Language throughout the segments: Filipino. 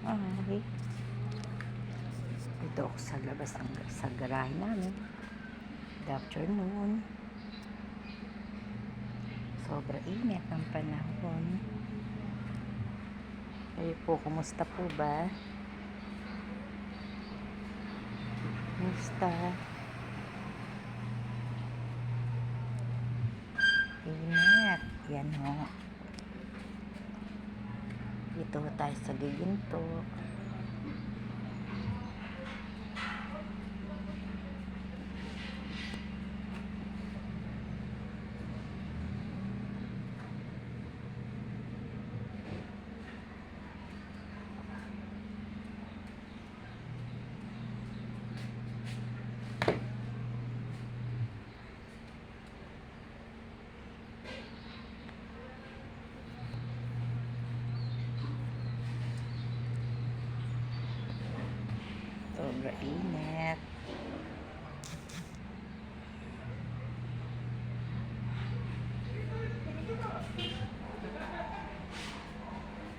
Ay. Ito ako sa labas ng sa garahe namin. Good afternoon. Sobra init ng panahon. Kayo po, kumusta po ba? Kumusta? Init. Yan ho. Dito tayo sa giginto. Sobra init.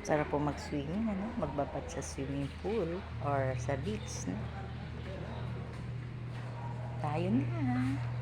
Sarap po mag-swimming, ano? Magbabad sa swimming pool or sa beach, no? Tayo na.